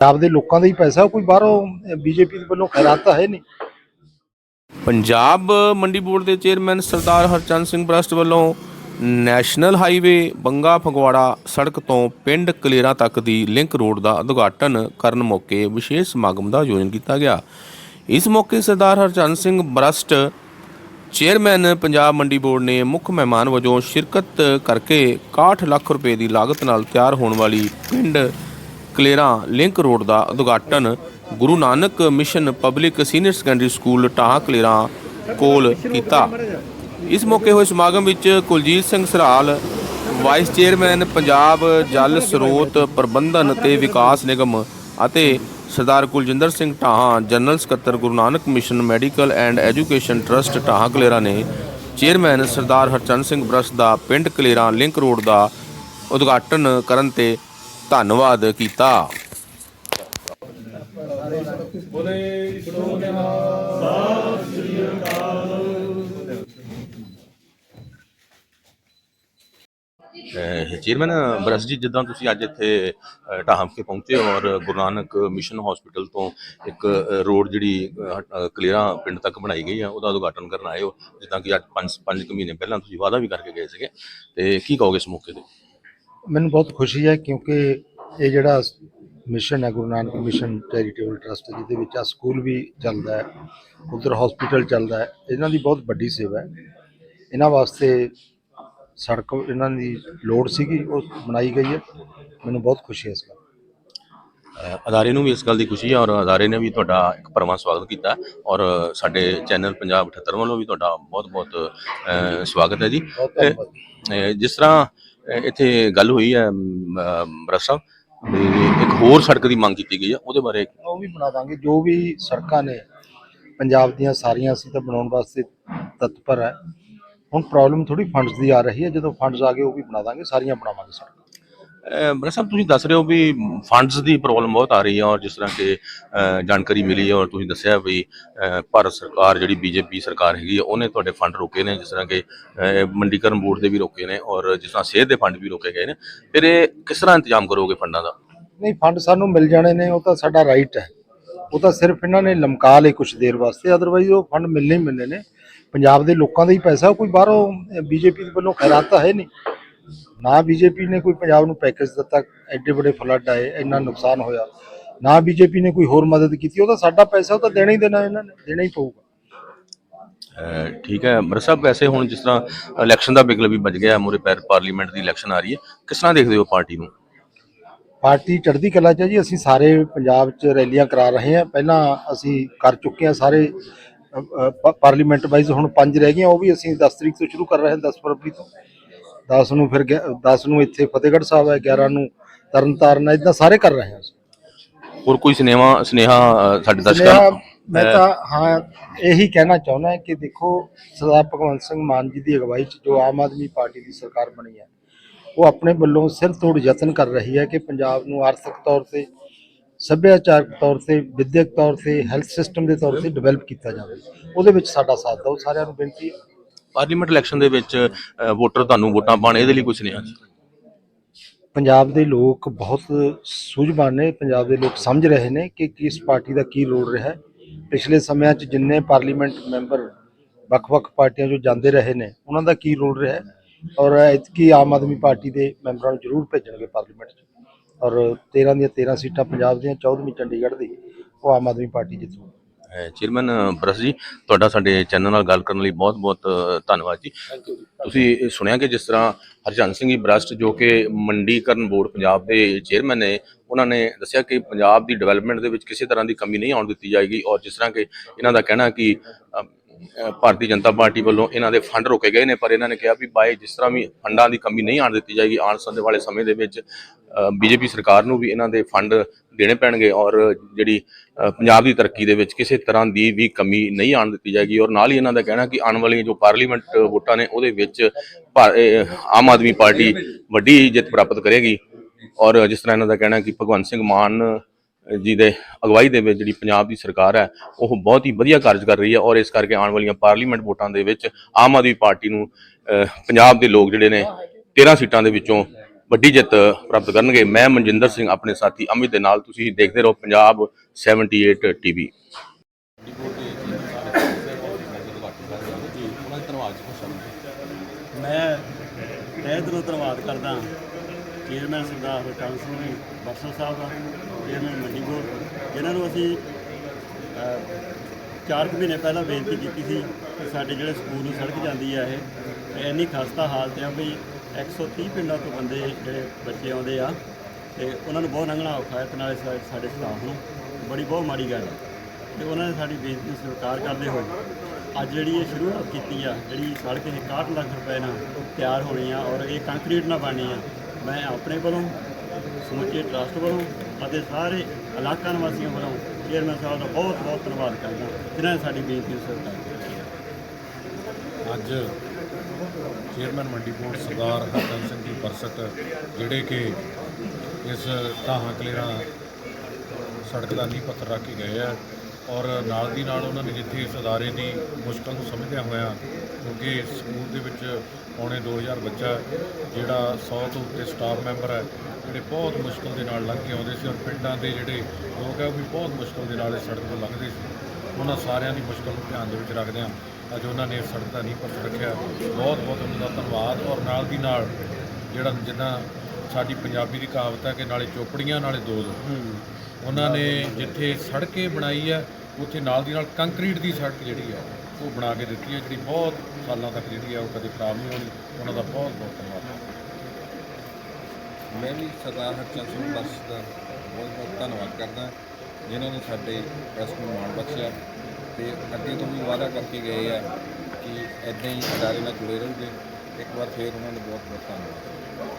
ਪੰਜਾਬ ਲੋਕਾਂ ਦਾ ਹੀ ਪੈਸਾ, ਕੋਈ ਬਾਹਰੋਂ ਬੀਜੇਪੀ ਦੇ ਵੱਲੋਂ ਖੈਰਾਤ ਤਾਂ ਹੈ ਨਹੀਂ। ਪੰਜਾਬ ਮੰਡੀ ਬੋਰਡ ਦੇ ਚੇਅਰਮੈਨ ਸਰਦਾਰ ਹਰਚੰਦ ਸਿੰਘ ਬਰਸਟ ਵੱਲੋਂ ਨੈਸ਼ਨਲ ਹਾਈਵੇ ਬੰਗਾ ਫਗਵਾੜਾ ਸੜਕ ਤੋਂ ਪਿੰਡ ਕਲੇਰਾ ਤੱਕ ਦੀ ਲਿੰਕ ਰੋਡ ਦਾ ਉਦਘਾਟਨ ਕਰਨ ਮੌਕੇ ਵਿਸ਼ੇਸ਼ ਸਮਾਗਮ ਦਾ ਆਯੋਜਨ ਕੀਤਾ ਗਿਆ। ਇਸ ਮੌਕੇ ਸਰਦਾਰ ਹਰਚੰਦ ਸਿੰਘ ਬਰਸਟ ਚੇਅਰਮੈਨ ਪੰਜਾਬ ਮੰਡੀ ਬੋਰਡ ਨੇ ਮੁੱਖ ਮਹਿਮਾਨ ਵਜੋਂ ਸ਼ਿਰਕਤ ਕਰਕੇ 61 ਲੱਖ ਰੁਪਏ ਦੀ ਲਾਗਤ ਨਾਲ ਤਿਆਰ ਹੋਣ ਵਾਲੀ ਪਿੰਡ ਕਲੇਰਾ ਲਿੰਕ ਰੋਡ ਦਾ ਉਦਘਾਟਨ Guru Nanak mission public senior secondary school Taha Kalera ਕੋਲ ਕੀਤਾ। ਇਸ ਮੌਕੇ ਹੋਏ ਸਮਾਗਮ ਵਿੱਚ ਕੁਲਜੀਤ ਸਿੰਘ ਸਰਾਲ, ਵਾਈਸ ਚੇਅਰਮੈਨ ਪੰਜਾਬ ਜਲ ਸਰੋਤ ਪ੍ਰਬੰਧਨ ਤੇ ਵਿਕਾਸ ਨਿਗਮ ਅਤੇ ਸਰਦਾਰ ਕੁਲਜਿੰਦਰ ਸਿੰਘ ਢਾਹਾਂ, ਜਨਰਲ ਸਕੱਤਰ Guru Nanak mission medical and education trust Dhahan Kalera ਨੇ ਚੇਅਰਮੈਨ ਸਰਦਾਰ ਹਰਚੰਦ ਸਿੰਘ ਬਰਸ ਦਾ ਪਿੰਡ ਕਲੇਰਾ ਲਿੰਕ ਰੋਡ ਦਾ ਉਦਘਾਟਨ ਕਰਨ ਤੇ ਧੰਨਵਾਦ ਕੀਤਾ। ਚੇਅਰਮੈਨ ਬਰਸ ਜੀ ਜਿੱਦਾਂ ਤੁਸੀਂ ਅੱਜ ਇੱਥੇ ਅ, ਢਾਹਾਂ ਕੇ ਪਹੁੰਚੇ ਹੋ ਔਰ ਗੁਰੂ ਨਾਨਕ ਮਿਸ਼ਨ ਹਸਪੀਟਲ ਤੋਂ ਇੱਕ ਰੋਡ ਜਿਹੜੀ ਕਲੇਰਾਂ ਪਿੰਡ ਤੱਕ ਬਣਾਈ ਗਈ ਆ ਉਹਦਾ ਉਦਘਾਟਨ ਕਰਨ ਆਏ ਹੋ। ਜਿੱਦਾਂ ਕਿ ਅੱਜ 5 5 ਮਹੀਨੇ ਪਹਿਲਾਂ ਤੁਸੀਂ ਵਾਅਦਾ ਵੀ ਕਰਕੇ ਗਏ ਸੀਗੇ। ਤੇ ਕੀ ਕਹੋਗੇ ਇਸ ਮੌਕੇ ਤੇ? ਮੈਨੂੰ ਬਹੁਤ ਖੁਸ਼ੀ ਹੈ ਕਿਉਂਕਿ ਇਹ ਜਿਹੜਾ ਮਿਸ਼ਨ ਹੈ Guru Nanak mission charitable trust ਜਿਹਦੇ ਵਿੱਚ ਆ ਸਕੂਲ ਵੀ ਚੱਲਦਾ ਹੈ ਉਧਰ ਹਸਪੀਟਲ ਚੱਲਦਾ ਹੈ ਇਹਨਾਂ ਦੀ ਬਹੁਤ ਵੱਡੀ ਸੇਵਾ ਹੈ। ਇਹਨਾਂ ਵਾਸਤੇ ਸੜਕ ਇਹਨਾਂ ਦੀ ਲੋੜ ਸੀਗੀ ਉਹ ਬਣਾਈ ਗਈ ਹੈ। ਮੈਨੂੰ ਬਹੁਤ ਖੁਸ਼ੀ ਹੈ ਇਸ ਗੱਲ ਅਦਾਰੇ ਨੂੰ ਵੀ ਇਸ ਗੱਲ ਦੀ ਖੁਸ਼ੀ ਹੈ ਔਰ ਅਦਾਰੇ ਨੇ ਵੀ ਤੁਹਾਡਾ ਇੱਕ ਪਰਮਾ ਸਵਾਗਤ ਕੀਤਾ ਔਰ ਸਾਡੇ ਚੈਨਲ ਪੰਜਾਬ 78 ਵੱਲੋਂ ਵੀ ਤੁਹਾਡਾ ਬਹੁਤ-ਬਹੁਤ ਅ, ਸਵਾਗਤ ਹੈ ਜੀ। ਬਹੁਤ ਜਿਸ ਤਰ੍ਹਾਂ ਇੱਥੇ ਗੱਲ ਹੋਈ ਹੈ ਬਰਸ ਸਾਹਿਬ, ਵੀ ਇੱਕ ਹੋਰ ਸੜਕ ਦੀ ਮੰਗ ਕੀਤੀ ਗਈ ਹੈ, ਉਹਦੇ ਬਾਰੇ ਉਹ ਵੀ ਬਣਾ ਦਾਂਗੇ। ਜੋ ਵੀ ਸੜਕਾਂ ਨੇ, ਪੰਜਾਬ ਦੀਆਂ ਸਾਰੀਆਂ, ਅਸੀਂ ਤਾਂ ਬਣਾਉਣ ਵਾਸਤੇ ਤਤਪਰ ਹੈ। ਹੁਣ ਪ੍ਰੋਬਲਮ ਥੋੜੀ ਫੰਡਸ ਦੀ ਆ ਰਹੀ ਹੈ, ਜਦੋਂ ਫੰਡਸ ਆ ਗਏ, ਉਹ ਵੀ ਬਣਾ ਦਾਂਗੇ, ਸਾਰੀਆਂ ਬਣਾਵਾਂਗੇ ਸੜਕਾਂ। ਅਹ ਸਾਹਿਬ, ਤੁਸੀਂ ਦੱਸ ਰਹੇ ਹੋ ਵੀ ਫੰਡਸ ਦੀ ਪ੍ਰੋਬਲਮ ਬਹੁਤ ਆ ਰਹੀ ਹੈ ਔਰ ਜਿਸ ਤਰ੍ਹਾਂ ਕਿ ਜਾਣਕਾਰੀ ਮਿਲੀ ਹੈ ਔਰ ਤੁਸੀਂ ਦੱਸਿਆ ਵੀ ਭਾਰਤ ਸਰਕਾਰ ਜਿਹੜੀ ਬੀਜੇਪੀ ਸਰਕਾਰ ਹੈਗੀ ਹੈ ਉਹਨੇ ਤੁਹਾਡੇ ਫੰਡ ਰੋਕੇ ਨੇ, ਜਿਸ ਤਰ੍ਹਾਂ ਕਿ ਮੰਡੀਕਰਨ ਬੋਰਡ ਦੇ ਵੀ ਰੋਕੇ ਨੇ ਔਰ ਜਿਸ ਤਰ੍ਹਾਂ ਸਿਹਤ ਦੇ ਫੰਡ ਵੀ ਰੋਕੇ ਗਏ ਨੇ। ਫਿਰ ਇਹ ਕਿਸ ਤਰ੍ਹਾਂ ਇੰਤਜ਼ਾਮ ਕਰੋਗੇ ਫੰਡਾਂ ਦਾ? ਨਹੀਂ ਫੰਡ ਸਾਨੂੰ ਮਿਲ ਜਾਣੇ ਨੇ, ਉਹ ਤਾਂ ਸਾਡਾ ਰਾਈਟ ਹੈ। ਉਹ ਤਾਂ ਸਿਰਫ ਇਹਨਾਂ ਨੇ ਲਮਕਾ ਲਏ ਕੁਝ ਦੇਰ ਵਾਸਤੇ ਅਦਰਵਾਈਜ਼ ਉਹ ਫੰਡ ਮਿਲਣੇ ਹੀ ਮਿਲਣੇ ਨੇ। ਪੰਜਾਬ ਦੇ ਲੋਕਾਂ ਦਾ ਹੀ ਪੈਸਾ, ਕੋਈ ਬਾਹਰੋਂ ਬੀਜੇਪੀ ਦੇ ਵੱਲੋਂ ਖੈਰਾਤ ਤਾਂ ਹੈ ਨਹੀਂ। ਨਾ ਬੀਜੇਪੀ ਨੇ ਕੋਈ ਪੰਜਾਬ ਨੂੰ ਪੈਕੇਜ ਦਿੱਤਾ ਐਡੇ ਵੱਡੇ ਫਲੱਡ ਆਏ ਇੰਨਾ ਨੁਕਸਾਨ ਹੋਇਆ। ਨਾ ਬੀਜੇਪੀ ਨੇ ਕੋਈ ਹੋਰ ਮਦਦ ਕੀਤੀ ਉਹ ਤਾਂ ਸਾਡਾ ਪੈਸਾ ਉਹ ਤਾਂ ਦੇਣਾ ਹੀ ਦੇਣਾ ਇਹਨਾਂ ਨੇ ਦੇਣਾ ਹੀ ਪਊਗਾ। ਠੀਕ ਹੈ ਮਰ ਸਾਹਿਬ ਵੈਸੇ ਹੁਣ ਜਿਸ ਤਰ੍ਹਾਂ ਇਲੈਕਸ਼ਨ ਦਾ ਬਿਗਲ ਵੀ ਵੱਜ ਗਿਆ ਮੂਰੇ ਪੈਰ ਪਾਰਲੀਮੈਂਟ ਦੀ ਇਲੈਕਸ਼ਨ ਆ ਰਹੀ ਹੈ ਕਿਸ ਤਰ੍ਹਾਂ ਦੇਖਦੇ ਹੋ ਪਾਰਟੀ ਨੂੰ? ਪਾਰਟੀ ਚੜ੍ਹਦੀ ਕਲਾ ਚ ਹੈ ਜੀ ਅਸੀਂ ਸਾਰੇ ਪੰਜਾਬ ਚ ਰੈਲੀਆਂ ਕਰਾ ਰਹੇ ਹਾਂ। ਪਹਿਲਾਂ ਅਸੀਂ ਕਰ ਚੁੱਕੇ ਹਾਂ ਸਾਰੇ ਪਾਰਲੀਮੈਂਟ ਵਾਈਜ਼ ਹੁਣ ਪੰਜ ਰਹਿ ਗਈਆਂ ਉਹ ਵੀ ਅਸੀਂ 10 ਤਰੀਕ ਤੋਂ ਸ਼ੁਰੂ ਕਰ ਰਹੇ ਹਾਂ 10 ਫਰਵਰੀ ਤੋਂ। 10 ਨੂੰ ਫਿਰ ਗਿਆ- 10 ਨੂੰ ਇੱਥੇ ਫਤਿਹਗੜ੍ਹ ਸਾਹਿਬ ਹੈ 11 ਨੂੰ ਤਰਨਤਾਰਨ ਹੈ ਇਦਾਂ ਸਾਰੇ ਕਰ ਰਹੇ ਹਾਂ। ਹੋਰ ਕੋਈ ਸਿਨੇਮਾ ਸੁਨੇਹਾ ਸਾਡੇ ਦਰਸ਼ਕਾਂ ਮੈਂ ਤਾਂ ਹਾਂ ਇਹੀ ਕਹਿਣਾ ਚਾਹੁੰਦਾ ਕਿ ਦੇਖੋ ਸਰਦਾਰ ਭਗਵੰਤ ਸਿੰਘ ਮਾਨ ਜੀ ਦੀ ਅਗਵਾਈ 'ਚ ਜੋ ਆਮ ਆਦਮੀ ਪਾਰਟੀ ਦੀ ਸਰਕਾਰ ਬਣੀ ਹੈ ਉਹ ਆਪਣੇ ਵੱਲੋਂ ਸਿਰ ਤੋੜ ਯਤਨ ਕਰ ਰਹੀ ਹੈ ਕਿ ਪੰਜਾਬ ਨੂੰ ਆਰਥਿਕ ਤੌਰ ਤੇ ਸੱਭਿਆਚਾਰਕ ਤੌਰ ਤੇ ਵਿਦਿਅਕ ਤੌਰ ਤੇ ਹੈਲਥ ਸਿਸਟਮ ਦੇ ਤੌਰ ਤੇ ਡਿਵੈਲਪ ਕੀਤਾ ਜਾਵੇ ਉਹਦੇ ਵਿੱਚ ਸਾਡਾ ਸਾਥ ਦਿਓ ਸਾਰਿਆਂ ਨੂੰ ਬੇਨਤੀ ਹੈ ਪਾਰਲੀਮੈਂਟ ਇਲੈਕਸ਼ਨ ਦੇ ਵਿੱਚ ਵੋਟਰ ਤੁਹਾਨੂੰ ਵੋਟਾਂ ਪਾਣ ਇਹਦੇ ਲਈ ਕੋਈ ਸੁਨੇਹਾ ਜੀ ਪੰਜਾਬ ਦੇ ਲੋਕ ਬਹੁਤ ਸੂਝਵਾਨ ਨੇ, ਪੰਜਾਬ ਦੇ ਲੋਕ ਸਮਝ ਰਹੇ ਨੇ ਕਿ ਕਿਸ ਪਾਰਟੀ ਦਾ ਕੀ ਰੋਲ ਰਿਹਾ ਹੈ। ਪਿਛਲੇ ਸਮਿਆਂ 'ਚ ਜਿੰਨੇ ਪਾਰਲੀਮੈਂਟ ਮੈਂਬਰ ਵੱਖ-ਵੱਖ ਪਾਰਟੀਆਂ 'ਚੋਂ ਜਾਂਦੇ ਰਹੇ ਨੇ, ਉਹਨਾਂ ਦਾ ਕੀ ਰੋਲ ਰਿਹਾ ਹੈ? ਔਰ ਐਤਕੀ ਆਮ ਆਦਮੀ ਪਾਰਟੀ ਦੇ ਮੈਂਬਰਾਂ ਨੂੰ ਜ਼ਰੂਰ ਭੇਜਣਗੇ ਪਾਰਲੀਮੈਂਟ 'ਚ। ਔਰ 13 ਦੀਆਂ 13 ਸੀਟਾਂ ਪੰਜਾਬ ਦੀਆਂ 14ਵੀਂ ਚੰਡੀਗੜ੍ਹ ਦੀ ਉਹ ਆਮ ਆਦਮੀ ਪਾਰਟੀ ਜਿੱਤੂ। ਚੇਅਰਮੈਨ ਬਰਸ ਜੀ ਤੁਹਾਡਾ ਸਾਡੇ ਚੈਨਲ ਨਾਲ ਗੱਲ ਕਰਨ ਲਈ ਬਹੁਤ-ਬਹੁਤ ਧੰਨਵਾਦ ਜੀ। ਤੁਸੀਂ ਸੁਣਿਆ ਕਿ ਜਿਸ ਤਰ੍ਹਾਂ ਹਰਜਨ ਸਿੰਘ ਜੀ ਬਰਸਟ ਜੋ ਕਿ ਮੰਡੀਕਰਨ ਬੋਰਡ ਪੰਜਾਬ ਦੇ ਚੇਅਰਮੈਨ ਨੇ ਉਹਨਾਂ ਨੇ ਦੱਸਿਆ ਕਿ ਪੰਜਾਬ ਦੀ ਡਿਵੈਲਪਮੈਂਟ ਦੇ ਵਿੱਚ ਕਿਸੇ ਤਰ੍ਹਾਂ ਦੀ ਕਮੀ ਨਹੀਂ ਆਉਣ ਦਿੱਤੀ ਜਾਏਗੀ ਔਰ ਜਿਸ ਤਰ੍ਹਾਂ ਕਿ ਇਹਨਾਂ ਦਾ ਕਹਿਣਾ ਕਿ ਭਾਰਤੀ ਜਨਤਾ ਪਾਰਟੀ ਵੱਲੋਂ ਇਹਨਾਂ ਦੇ ਫੰਡ ਰੋਕੇ ਗਏ ਨੇ, ਪਰ ਇਹਨਾਂ ਨੇ ਕਿਹਾ ਵੀ ਬਾਏ ਜਿਸ ਤਰ੍ਹਾਂ ਵੀ ਫੰਡਾਂ ਦੀ ਕਮੀ ਨਹੀਂ ਆਉਣ ਦਿੱਤੀ ਜਾਏਗੀ, ਆਉਣ ਸੰਦੇ ਵਾਲੇ ਸਮੇਂ ਦੇ ਵਿੱਚ ਬੀਜੇਪੀ ਸਰਕਾਰ ਨੂੰ ਵੀ ਇਹਨਾਂ ਦੇ ਫੰਡ ਦੇਣੇ ਪੈਣਗੇ ਔਰ ਜਿਹੜੀ ਪੰਜਾਬ ਦੀ ਤਰੱਕੀ ਦੇ ਵਿੱਚ ਕਿਸੇ ਤਰ੍ਹਾਂ ਦੀ ਵੀ ਕਮੀ ਨਹੀਂ ਆਉਣ ਦਿੱਤੀ ਜਾਏਗੀ ਔਰ ਨਾਲ ਹੀ ਇਹਨਾਂ ਦਾ ਕਹਿਣਾ ਕਿ ਆਉਣ ਵਾਲੀਆਂ ਜੋ ਪਾਰਲੀਮੈਂਟ ਵੋਟਾਂ ਨੇ ਉਹਦੇ ਵਿੱਚ ਭਾ- ਆਮ ਆਦਮੀ ਪਾਰਟੀ ਵੱਡੀ ਜਿੱਤ ਪ੍ਰਾਪਤ ਕਰੇਗੀ ਔਰ ਜਿਸ ਤਰ੍ਹਾਂ ਇਹਨਾਂ ਦਾ ਕਹਿਣਾ ਕਿ ਭਗਵੰਤ ਸਿੰਘ ਮਾਨ ਜੀ ਦੇ ਅਗਵਾਈ ਦੇ ਵਿੱਚ ਜਿਹੜੀ ਪੰਜਾਬ ਦੀ ਸਰਕਾਰ ਹੈ, ਉਹ ਬਹੁਤ ਹੀ ਵਧੀਆ ਕਾਰਜ ਕਰ ਰਹੀ ਹੈ ਔਰ ਇਸ ਕਰਕੇ ਆਉਣ ਵਾਲੀਆਂ ਪਾਰਲੀਮੈਂਟ ਵੋਟਾਂ ਦੇ ਵਿੱਚ ਆਮ ਆਦਮੀ ਪਾਰਟੀ ਨੂੰ ਪੰਜਾਬ ਦੇ ਲੋਕ ਜਿਹੜੇ ਨੇ 13 ਸੀਟਾਂ ਦੇ ਵਿੱਚੋਂ ਵੱਡੀ ਜਿੱਤ ਪ੍ਰਾਪਤ ਕਰਨਗੇ। ਮੈਂ ਮਨਜਿੰਦਰ ਸਿੰਘ, ਆਪਣੇ ਸਾਥੀ ਅਮਿਤ ਦੇ ਨਾਲ ਤੁਸੀਂ ਦੇਖਦੇ ਰਹੋ ਪੰਜਾਬ 78 ਟੀਵੀ। ਮੈਂ ਤਹਿ ਦਿਲੋਂ ਧੰਨਵਾਦ ਕਰਦਾ ਚੇਅਰਮੈਨ ਸਰਦਾਰ ਹਰਕੰਨ ਸਿੰਘ ਜੀ ਬਖਸ਼ਲ ਸਾਹਿਬ ਦਾ, ਚੇਅਰਮੈਨ ਮੰਡੀ ਬੋਰਡ ਜਿਨ੍ਹਾਂ ਨੂੰ ਅਸੀਂ ਚਾਰ ਕੁ ਮਹੀਨੇ ਪਹਿਲਾਂ ਬੇਨਤੀ ਕੀਤੀ ਸੀ ਕਿ ਸਾਡੇ ਜਿਹੜੇ ਸਕੂਲ ਨੂੰ ਸੜਕ ਜਾਂਦੀ ਆ ਇਹ ਇੰਨੀ ਖਸਤਾ ਹਾਲਤ ਆ ਵੀ 130 ਪਿੰਡਾਂ ਤੋਂ ਬੰਦੇ ਜਿਹੜੇ ਬੱਚੇ ਆਉਂਦੇ ਆ, ਤੇ ਉਹਨਾਂ ਨੂੰ ਬਹੁਤ ਲੰਘਣਾ ਔਖਾ ਹੈ, ਤੇ ਨਾਲੇ ਸਾਡੇ ਸਟਾਫ ਨੂੰ ਬੜੀ, ਬਹੁਤ ਮਾੜੀ ਗੱਲ ਹੈ ਤੇ ਉਹਨਾਂ ਨੇ ਸਾਡੀ ਬੇਨਤੀ ਨੂੰ ਸਵੀਕਾਰ ਕਰਦੇ ਹੋਏ ਅੱਜ ਜਿਹੜੀ ਇਹ ਸ਼ੁਰੂਆਤ ਕੀਤੀ ਆ, ਜਿਹੜੀ ਸੜਕ ਇਹ 61 ਲੱਖ ਰੁਪਏ ਨਾਲ ਤਿਆਰ ਹੋਣੀ ਆ ਔਰ ਇਹ ਕੰਕਰੀਟ ਨਾਲ ਬਣਨੀ ਆ ਮੈਂ ਆਪਣੇ ਵੱਲੋਂ, ਸਮੁੱਚੇ ਟਰਸਟ ਵੱਲੋਂ ਅਤੇ ਸਾਰੇ ਇਲਾਕਾ ਨਿਵਾਸੀਆਂ ਵੱਲੋਂ ਚੇਅਰਮੈਨ ਸਾਹਿਬ ਦਾ ਬਹੁਤ ਬਹੁਤ ਧੰਨਵਾਦ ਕਰਦਾ ਜਿਨ੍ਹਾਂ ਨੇ ਸਾਡੀ ਬੇਨਤੀ ਨੂੰ ਸਵੀਕਾਰ ਕੀਤਾ। ਅੱਜ chairman Mandi board Sardar Harchand Singh ji burst ਜਿਹੜੇ ਕਿ ਇਸ ਢਾਹਾਂ ਕਲੇਰਾਂ ਸੜਕ ਦਾ ਨੀਂਹ ਪੱਥਰ ਰੱਖ ਕੇ ਗਏ ਆ ਔਰ ਨਾਲ ਦੀ ਨਾਲ ਉਹਨਾਂ ਨੇ ਜਿੱਥੇ ਇਸ ਅਦਾਰੇ ਦੀ ਮੁਸ਼ਕਲ ਨੂੰ ਸਮਝਦਿਆਂ ਹੋਇਆਂ ਕਿਉਂਕਿ ਸਕੂਲ ਦੇ ਵਿੱਚ ਪੌਣੇ 2000 ਬੱਚਾ ਜਿਹੜਾ 100 ਤੋਂ ਉੱਤੇ ਸਟਾਫ ਮੈਂਬਰ ਹੈ ਜਿਹੜੇ ਬਹੁਤ ਮੁਸ਼ਕਲ ਦੇ ਨਾਲ ਲੰਘ ਕੇ ਆਉਂਦੇ ਸੀ ਔਰ ਪਿੰਡਾਂ ਦੇ ਜਿਹੜੇ ਲੋਕ ਹੈ ਉਹ ਵੀ ਬਹੁਤ ਮੁਸ਼ਕਲ ਦੇ ਨਾਲ ਇਸ ਸੜਕ ਤੋਂ ਲੰਘਦੇ ਸੀ। ਉਹਨਾਂ ਸਾਰਿਆਂ ਦੀ ਮੁਸ਼ਕਲ ਨੂੰ ਧਿਆਨ ਦੇ ਵਿੱਚ ਰੱਖਦਿਆਂ ਅੱਜ ਉਹਨਾਂ ਨੇ ਸੜਕ ਦਾ ਨੀਂਹ ਪੱਥਰ ਰੱਖਿਆ ਬਹੁਤ ਬਹੁਤ ਉਹਨਾਂ ਦਾ ਧੰਨਵਾਦ ਔਰ ਨਾਲ ਦੀ ਨਾਲ ਜਿਹੜਾ ਜਿੱਦਾਂ ਸਾਡੀ ਪੰਜਾਬੀ ਦੀ ਕਹਾਵਤ ਹੈ ਕਿ ਨਾਲੇ ਚੋਪੜੀਆਂ ਨਾਲੇ ਦੋਦ ਉਹਨਾਂ ਨੇ ਜਿੱਥੇ ਸੜਕੇ ਬਣਾਈ ਹੈ ਉੱਥੇ ਨਾਲ ਦੀ ਨਾਲ ਕੰਕਰੀਟ ਦੀ ਸੜਕ ਜਿਹੜੀ ਆ, ਉਹ ਬਣਾ ਕੇ ਦਿੱਤੀ ਹੈ ਜਿਹੜੀ ਬਹੁਤ ਸਾਲਾਂ ਤੱਕ ਜਿਹੜੀ ਆ, ਉਹ ਕਦੇ ਖਰਾਬ ਨਹੀਂ ਹੋਣੀ। ਉਹਨਾਂ ਦਾ ਬਹੁਤ ਬਹੁਤ ਧੰਨਵਾਦ। ਮੈਂ ਵੀ ਸਰਦਾਰ ਹਰਚੰਦ ਸਿੰਘ ਬਸ ਦਾ ਬਹੁਤ ਬਹੁਤ ਧੰਨਵਾਦ ਕਰਦਾ, ਜਿਨ੍ਹਾਂ ਨੇ ਸਾਡੇ ਪ੍ਰੈਸ ਨੂੰ ਮਾਣ ਬਖਸ਼ਿਆ ਤੇ ਅੱਗੇ ਤੋਂ ਵੀ ਵਾਅਦਾ ਕਰਕੇ ਗਏ ਆ ਕਿ ਇਦਾਂ ਹੀ ਅਦਾਰੇ ਨਾਲ ਜੁੜੇ ਰਹੋਗੇ ਇੱਕ ਵਾਰ ਫੇਰ ਉਹਨਾਂ ਦਾ ਬਹੁਤ ਬਹੁਤ ਧੰਨਵਾਦ।